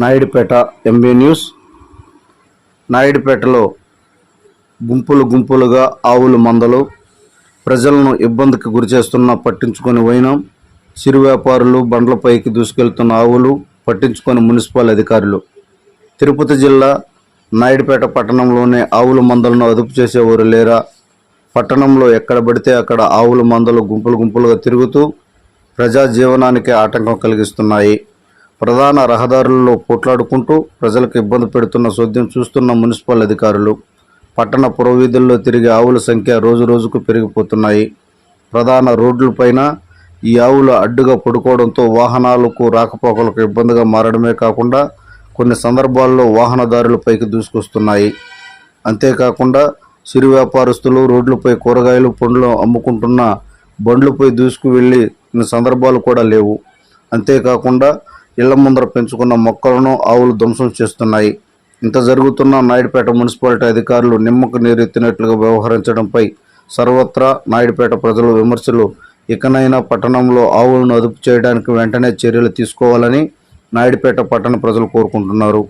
Naidupeta MB news నాయుడుపేటలో గుంపులు గుంపులుగా ఆవుల మందలు ప్రజలను ఇబ్బందికి గురిచేస్తున్నా పట్టించుకొని పోయినాం. చిరు వ్యాపారులు బండ్లపైకి దూసుకెళ్తున్న ఆవులు పట్టించుకొని మున్సిపల్ అధికారులు. తిరుపతి జిల్లా నాయుడుపేట పట్టణంలోనే ఆవుల మందలను అదుపు చేసేవారు లేరా? పట్టణంలో ఎక్కడ పడితే అక్కడ ఆవుల మందలు గుంపులు గుంపులుగా తిరుగుతూ ప్రజా జీవనానికి ఆటంకం కలిగిస్తున్నాయి. ప్రధాన రహదారులలో పోట్లాడుకుంటూ ప్రజలకు ఇబ్బంది పెడుతున్న సోద్యం చూస్తున్న మున్సిపల్ అధికారులు పట్టణ పురవీధుల్లో తిరిగే ఆవుల సంఖ్య రోజు రోజుకు పెరిగిపోతున్నాయి. ప్రధాన రోడ్లపైన ఈ ఆవులు అడ్డుగా పడుకోవడంతో వాహనాలకు రాకపోకలకు ఇబ్బందిగా మారడమే కాకుండా కొన్ని సందర్భాల్లో వాహనదారులపైకి దూసుకొస్తున్నాయి. అంతేకాకుండా చిరు వ్యాపారస్తులు రోడ్లపై కూరగాయలు పండ్లు అమ్ముకుంటున్న బండ్లపై దూసుకు వెళ్ళి సందర్భాలు కూడా లేవు. అంతేకాకుండా ఇళ్ళ ముందర పెంచుకున్న మొక్కలను ఆవులు ధ్వంసం చేస్తున్నాయి. ఇంత జరుగుతున్న నాయుడుపేట మున్సిపాలిటీ అధికారులు నిమ్మకు నీరెత్తినట్లుగా వ్యవహరించడంపై సర్వత్రా నాయుడుపేట ప్రజలు విమర్శలు. ఇకనైనా పట్టణంలో ఆవులను అదుపు చేయడానికి వెంటనే చర్యలు తీసుకోవాలని నాయుడుపేట పట్టణ ప్రజలు కోరుకుంటున్నారు.